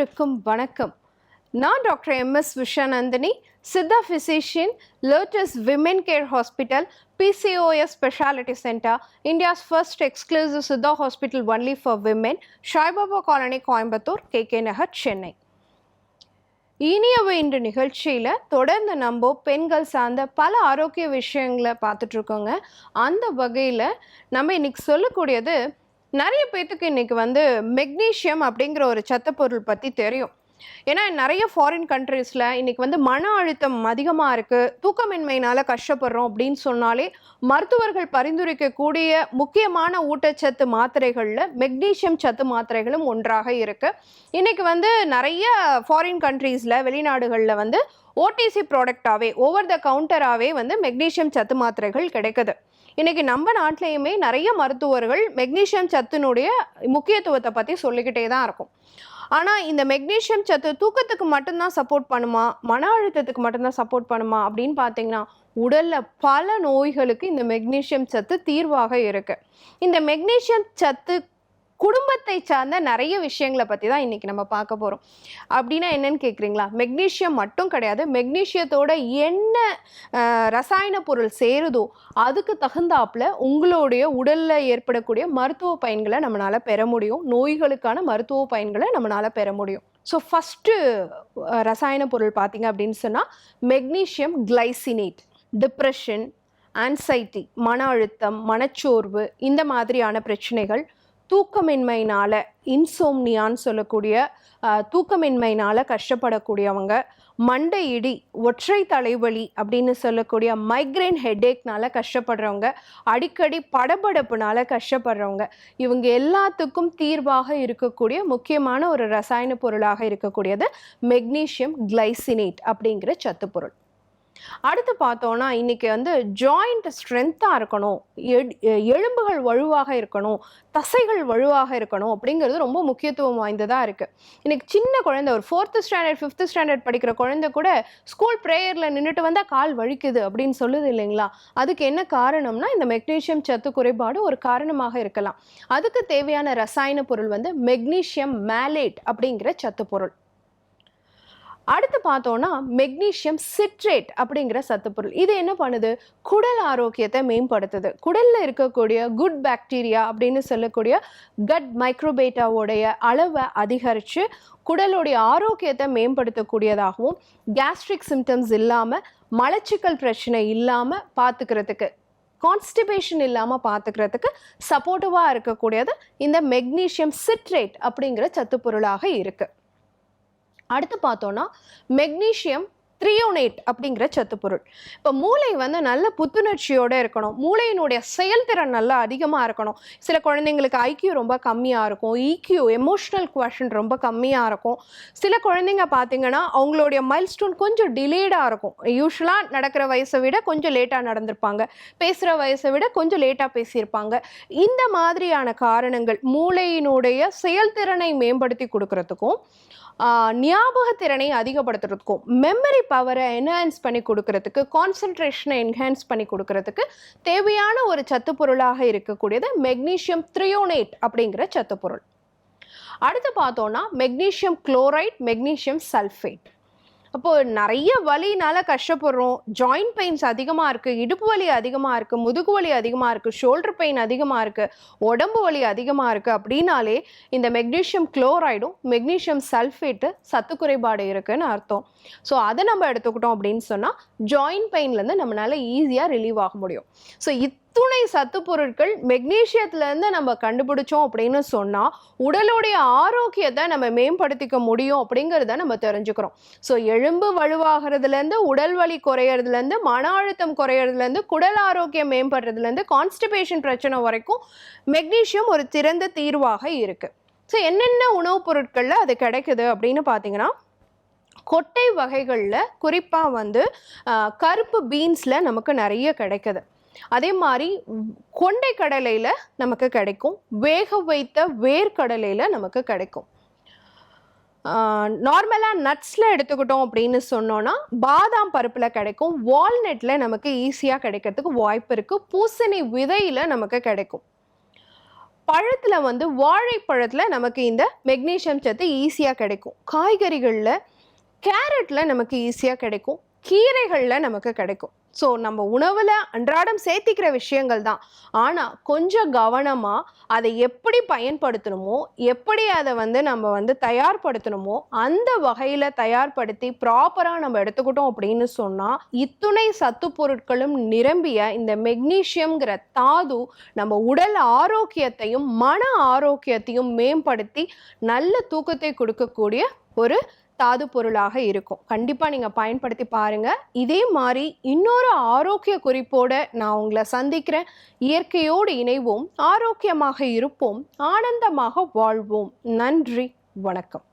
அனைவருக்கும் வணக்கம். நான் doctor M. S. Viswanandini Siddha physician Lotus women care hospital PCOS speciality centre India's first exclusive Siddha hospital only for women Saibaba colony Coimbatore K K Nagar Chennai இனியவை இன்று நிகழ்ச்சியில் தொடர்ந்து நம்ம பெண்கள் சார்ந்த பல ஆரோக்கிய விஷயங்களை பார்த்துட்டு இருக்கோங்க. அந்த வகையில் நம்ம இன்னைக்கு சொல்லக்கூடியது நிறைய பேர்த்துக்கு இன்னைக்கு வந்து மெக்னீஷியம் அப்படிங்கிற ஒரு சத்த பொருள் பற்றி தெரியும். ஏன்னா நிறைய ஃபாரின் கண்ட்ரீஸில் இன்னைக்கு வந்து மன அழுத்தம் அதிகமாக இருக்குது தூக்கமின்மையினால் கஷ்டப்படுறோம் அப்படின்னு சொன்னாலே மருத்துவர்கள் பரிந்துரைக்கக்கூடிய முக்கியமான ஊட்டச்சத்து மாத்திரைகளில் மெக்னீஷியம் சத்து மாத்திரைகளும் ஒன்றாக இருக்கு. இன்னைக்கு வந்து நிறைய ஃபாரின் கண்ட்ரீஸில் வெளிநாடுகளில் வந்து ஓடிசி ப்ராடக்டாகவே ஓவர் த கவுண்டராகவே வந்து மெக்னீஷியம் சத்து மாத்திரைகள் கிடைக்குது. இன்றைக்கி நம்ம நாட்டிலையுமே நிறைய மருத்துவர்கள் மெக்னீஷியம் சத்தினுடைய முக்கியத்துவத்தை பற்றி சொல்லிக்கிட்டே தான் இருக்கும். ஆனால் இந்த மெக்னீஷியம் சத்து தூக்கத்துக்கு மட்டும்தான் சப்போர்ட் பண்ணுமா? மன அழுத்தத்துக்கு மட்டும்தான் சப்போர்ட் பண்ணுமா? அப்படின்னு பார்த்தீங்கன்னா உடலில் பல நோய்களுக்கு இந்த மெக்னீஷியம் சத்து தீர்வாக இருக்குது இந்த மெக்னீஷியம் சத்து குடும்பத்தை சார்ந்த நிறைய விஷயங்களை பற்றி தான் இன்றைக்கி நம்ம பார்க்க போகிறோம் அப்படின்னா என்னன்னு கேட்குறீங்களா மெக்னீஷியம் மட்டும் கிடையாது. மெக்னீஷியத்தோட என்ன ரசாயன பொருள் சேருதோ அதுக்கு தகுந்தாப்புல உங்களுடைய உடலில் ஏற்படக்கூடிய மருத்துவ பயன்களை நம்மளால் பெற முடியும். நோய்களுக்கான மருத்துவ பயன்களை நம்மளால் பெற முடியும். ஸோ ஃபஸ்ட்டு ரசாயன பொருள் பார்த்தீங்க அப்படின்னு சொன்னால் மெக்னீஷியம் கிளைசினேட் டிப்ரெஷன் ஆன்சைட்டி மன அழுத்தம் மனச்சோர்வு இந்த மாதிரியான பிரச்சனைகள் தூக்கமின்மையினால் இன்சோம்னியான்னு சொல்லக்கூடிய தூக்கமின்மையினால் கஷ்டப்படக்கூடியவங்க மண்டை இடி ஒற்றை தலைவலி அப்படின்னு சொல்லக்கூடிய மைக்ரைன் ஹெட்டேக்னால கஷ்டப்படுறவங்க அடிக்கடி படபடப்புனால கஷ்டப்படுறவங்க இவங்க எல்லாத்துக்கும் தீர்வாக இருக்கக்கூடிய முக்கியமான ஒரு ரசாயன பொருளாக இருக்கக்கூடியது மெக்னீஷியம் கிளைசினேட் அப்படிங்கிற சத்து பொருள் அடுத்து பார்த்தோன்னா இன்னைக்கு வந்து ஜாயிண்ட் ஸ்ட்ரென்த்தாக இருக்கணும். எலும்புகள் வலுவாக இருக்கணும். தசைகள் வலுவாக இருக்கணும் அப்படிங்கிறது ரொம்ப முக்கியத்துவம் வாய்ந்ததாக இருக்குது இன்னைக்கு சின்ன குழந்தை ஒரு ஃபோர்த்து ஸ்டாண்டர்ட் ஃபிஃப்த்து ஸ்டாண்டர்ட் படிக்கிற குழந்தை கூட ஸ்கூல் ப்ரேயரில் நின்றுட்டு வந்தால் கால் வலிக்குது அப்படின்னு சொல்லுது இல்லைங்களா? அதுக்கு என்ன காரணம்னா இந்த மெக்னீஷியம் சத்து குறைபாடு ஒரு காரணமாக இருக்கலாம். அதுக்கு தேவையான ரசாயன பொருள் வந்து மெக்னீஷியம் மேலேட் அப்படிங்கிற சத்து பொருள். அடுத்து பார்த்தோன்னா மெக்னீஷியம் சிட்ரேட் அப்படிங்கிற சத்துப்பொருள். இது என்ன பண்ணுது? குடல் ஆரோக்கியத்தை மேம்படுத்துது. குடலில் இருக்கக்கூடிய குட் பாக்டீரியா அப்படின்னு சொல்லக்கூடிய கட் மைக்ரோபேட்டாவோடைய அளவை அதிகரித்து குடலுடைய ஆரோக்கியத்தை மேம்படுத்தக்கூடியதாகவும் கேஸ்ட்ரிக் சிம்டம்ஸ் இல்லாமல் மலச்சிக்கல் பிரச்சனை இல்லாமல் பார்த்துக்கிறதுக்கு கான்ஸ்டிபேஷன் இல்லாமல் பார்த்துக்கிறதுக்கு சப்போர்ட்டிவாக இருக்கக்கூடியது இந்த மெக்னீஷியம் சிட்ரேட் அப்படிங்கிற சத்துப்பொருளாக இருக்குது அடுத்து பார்த்தோன்னா மெக்னீஷியம் த்ரியோனேட் அப்படிங்கிற சத்து பொருள் இப்போ மூளை வந்து நல்ல புத்துணர்ச்சியோடு இருக்கணும். மூளையினுடைய செயல்திறன் நல்லா அதிகமாக இருக்கணும். சில குழந்தைங்களுக்கு ஐக்கியூ ரொம்ப கம்மியாக இருக்கும். ஈக்யூ எமோஷ்னல் கொஷன் ரொம்ப கம்மியாக இருக்கும். சில குழந்தைங்க பார்த்தீங்கன்னா அவங்களுடைய மைல்ஸ்டோன் கொஞ்சம் டிலேடாக இருக்கும். யூஸ்வலாக நடக்கிற வயசை விட கொஞ்சம் லேட்டாக நடந்திருப்பாங்க. பேசுகிற வயசை விட கொஞ்சம் லேட்டாக பேசியிருப்பாங்க. இந்த மாதிரியான காரணங்கள் மூளையினுடைய செயல்திறனை மேம்படுத்தி கொடுக்கறதுக்கும் ஞாபகத்திறனை அதிகப்படுத்துறதுக்கும் மெமரி பவரை என்ஹான்ஸ் பண்ணி கொடுக்கறதுக்கு கான்சன்ட்ரேஷனை என்ஹான்ஸ் பண்ணி கொடுக்கறதுக்கு தேவையான ஒரு சத்து பொருளாக இருக்கக்கூடியது மெக்னீஷியம் த்ரியோனேட் அப்படிங்கிற சத்துப்பொருள். அடுத்து பார்த்தோன்னா மெக்னீஷியம் குளோரைட் மெக்னீஷியம் சல்ஃபேட் அப்போ நிறைய வலினால கஷ்டப்படுறோம். ஜாயிண்ட் பெயின்ஸ் அதிகமாக இருக்குது இடுப்பு வலி அதிகமாக இருக்குது முதுகு வலி அதிகமாக இருக்குது ஷோல்டர் பெயின் அதிகமாக இருக்குது உடம்பு வலி அதிகமாக இருக்குது அப்படின்னாலே இந்த மெக்னீஷியம் குளோரைடும் மெக்னீஷியம் சல்ஃபேட்டு சத்து குறைபாடு இருக்குன்னு அர்த்தம். ஸோ அதை நம்ம எடுத்துக்கிட்டோம் அப்படின்னு சொன்னால் ஜாயிண்ட் பெயின்லேருந்து நம்மளால ஈஸியாக ரிலீவ் ஆக முடியும். ஸோ இத் அத்துணை சத்து பொருட்கள் மெக்னீஷியத்துலேருந்து நம்ம கண்டுபிடிச்சோம் அப்படின்னு சொன்னால் உடலுடைய ஆரோக்கியத்தை நம்ம மேம்படுத்திக்க முடியும் அப்படிங்கிறத நம்ம தெரிஞ்சுக்கிறோம். ஸோ எலும்பு வலுவாகிறதுலேருந்து உடல் வலி குறையறதுலேருந்து மன அழுத்தம் குறையறதுலேருந்து குடல் ஆரோக்கியம் மேம்படுறதுலேருந்து கான்ஸ்டிபேஷன் பிரச்சனை வரைக்கும் மெக்னீஷியம் ஒரு சிறந்த தீர்வாக இருக்குது ஸோ என்னென்ன உணவுப் பொருட்களில் அது கிடைக்குது அப்படின்னு பார்த்தீங்கன்னா கொட்டை வகைகளில் குறிப்பாக வந்து கருப்பு பீன்ஸில் நமக்கு நிறைய கிடைக்குது. அதே மாதிரி கொண்டை கடலையில் நமக்கு கிடைக்கும். வேக வைத்த வேர்க்கடலையில் நமக்கு கிடைக்கும். நார்மலாக நட்ஸில் எடுத்துக்கிட்டோம் அப்படின்னு சொன்னோன்னா பாதாம் பருப்பில் கிடைக்கும். வால்நட்டில் நமக்கு ஈஸியாக கிடைக்கிறதுக்கு வாய்ப்பு இருக்குது பூசணி விதையில் நமக்கு கிடைக்கும். பழத்தில் வந்து வாழைப்பழத்தில் நமக்கு இந்த மெக்னீஷியம் சத்து ஈஸியாக கிடைக்கும். காய்கறிகளில் கேரட்டில் நமக்கு ஈஸியாக கிடைக்கும். கீரைகளில் நமக்கு கிடைக்கும். ஸோ நம்ம உணவில் அன்றாடம் சேர்த்திக்கிற விஷயங்கள் தான். ஆனால் கொஞ்சம் கவனமாக அதை எப்படி பயன்படுத்தணுமோ எப்படி அதை வந்து நம்ம வந்து தயார்படுத்தணுமோ அந்த வகையில் தயார்படுத்தி ப்ராப்பராக நம்ம எடுத்துக்கிட்டோம் அப்படின்னு சொன்னால் இத்துணை சத்து பொருட்களும் நிரம்பிய இந்த மெக்னீஷியம்ங்கிற தாது நம்ம உடல் ஆரோக்கியத்தையும் மன ஆரோக்கியத்தையும் மேம்படுத்தி நல்ல தூக்கத்தை கொடுக்கக்கூடிய ஒரு தாது பொருளாக இருக்கும். கண்டிப்பாக நீங்கள் பயன்படுத்தி பாருங்கள் இதே மாதிரி இன்னொரு ஆரோக்கிய குறிப்போடு நான் உங்களை சந்திக்கிறேன். இயற்கையோடு இணைவோம். ஆரோக்கியமாக இருப்போம். ஆனந்தமாக வாழ்வோம். நன்றி. வணக்கம்.